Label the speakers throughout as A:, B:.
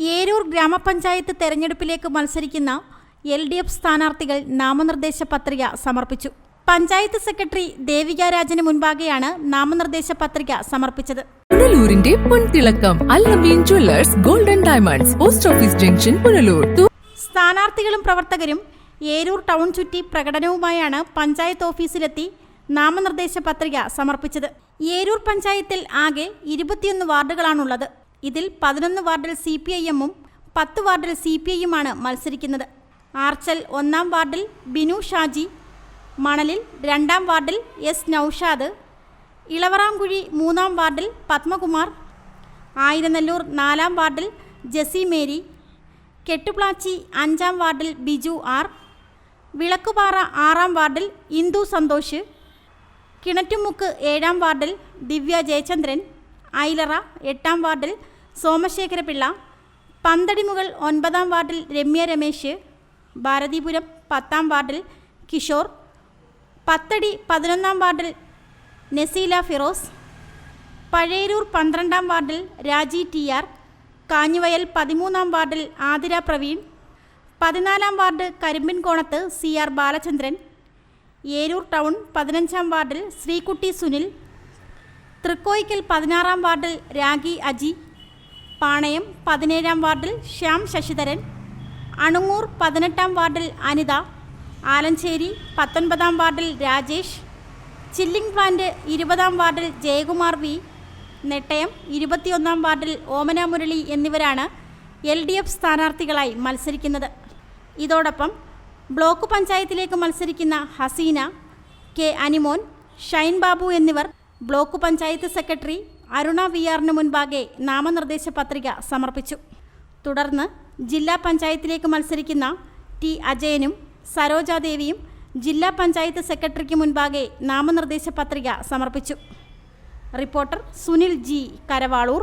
A: ഏരൂർ ഗ്രാമപഞ്ചായത്ത് തെരഞ്ഞെടുപ്പിലേക്ക് മത്സരിക്കുന്ന L D F സ്ഥാനാർത്ഥികൾ നാമനിർദ്ദേശ പത്രിക സമർപ്പിച്ചു. പഞ്ചായത്ത് സെക്രട്ടറി ദേവിക രാജന് മുൻപാകെയാണ് നാമനിർദ്ദേശ പത്രിക സമർപ്പിച്ചത്.
B: പുനലൂരിന്റെ പൊൻതിളക്കം Allameen jewellers golden diamonds post office junction Punalur.
A: സ്ഥാനാർത്ഥികളും പ്രവർത്തകരും ഏരൂർ ടൗൺ ചുറ്റി പ്രകടനവുമായാണ് പഞ്ചായത്ത് ഓഫീസിലെത്തി നാമനിർദ്ദേശ പത്രിക സമർപ്പിച്ചത്. ഏരൂർ പഞ്ചായത്തിൽ ആകെ ഇരുപത്തിയൊന്ന് വാർഡുകളാണുള്ളത്. ഇതിൽ പതിനൊന്ന് വാർഡിൽ സി പി ഐ എമ്മും പത്ത് വാർഡിൽ സി പി ഐയുമാണ് മത്സരിക്കുന്നത്. ആർച്ചൽ ഒന്നാം വാർഡിൽ ബിനു ഷാജി മണലിൽ രണ്ടാം വാർഡിൽ എസ് നൌഷാദ് ഇളവറാംകുഴി മൂന്നാം വാർഡിൽ പത്മകുമാർ ആയിരനെല്ലൂർ നാലാം വാർഡിൽ ജെസി മേരി കെട്ടുപ്ലാച്ചി അഞ്ചാം വാർഡിൽ ബിജു ആർ വിളക്കുപാറ ആറാം വാർഡിൽ ഇന്ദു സന്തോഷ് കിണറ്റുമുക്ക് ഏഴാം വാർഡിൽ ദിവ്യ ജയചന്ദ്രൻ ഐലറ എട്ടാം വാർഡിൽ സോമശേഖരപിള്ള പന്തടിമുകൾ ഒൻപതാം വാർഡിൽ രമ്യ രമേശ് ഭാരതീപുരം പത്താം വാർഡിൽ കിഷോർ പത്തടി പതിനൊന്നാം വാർഡിൽ നസീല ഫിറോസ് പഴയരൂർ പന്ത്രണ്ടാം വാർഡിൽ രാജി ടി ആർ കാഞ്ഞുവയൽ പതിമൂന്നാം വാർഡിൽ ആതിര പ്രവീൺ പതിനാലാം ward കരിമ്പിൻകോണത്ത് C R Balachandran Eroor town പതിനഞ്ചാം വാർഡിൽ ശ്രീകുട്ടി സുനിൽ തൃക്കോയിക്കൽ പതിനാറാം വാർഡിൽ രാഗി അജി പാണയം പതിനേഴാം വാർഡിൽ ശ്യാം ശശിധരൻ അണുങ്ങൂർ പതിനെട്ടാം വാർഡിൽ അനിത ആലഞ്ചേരി പത്തൊൻപതാം വാർഡിൽ രാജേഷ് ചില്ലിംഗ് പ്ലാന്റ് ഇരുപതാം വാർഡിൽ ജയകുമാർ വി നെട്ടയം ഇരുപത്തിയൊന്നാം വാർഡിൽ ഓമന മുരളി എന്നിവരാണ് എൽ ഡി എഫ് സ്ഥാനാർത്ഥികളായി മത്സരിക്കുന്നത്. ഇതോടൊപ്പം ബ്ലോക്ക് പഞ്ചായത്തിലേക്ക് മത്സരിക്കുന്ന ഹസീന കെ അനിമോൻ ഷൈൻ ബാബു എന്നിവർ block panchayat secretary Aruna V ആറിന് മുൻപാകെ നാമനിർദ്ദേശ പത്രിക സമർപ്പിച്ചു. തുടർന്ന് ജില്ലാ പഞ്ചായത്തിലേക്ക് മത്സരിക്കുന്ന ടി അജയനും സരോജാദേവിയും ജില്ലാ പഞ്ചായത്ത് സെക്രട്ടറിക്ക് മുൻപാകെ നാമനിർദ്ദേശ പത്രിക സമർപ്പിച്ചു. Reporter Sunil G Karavaloor.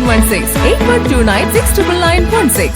B: 916 8129 69916.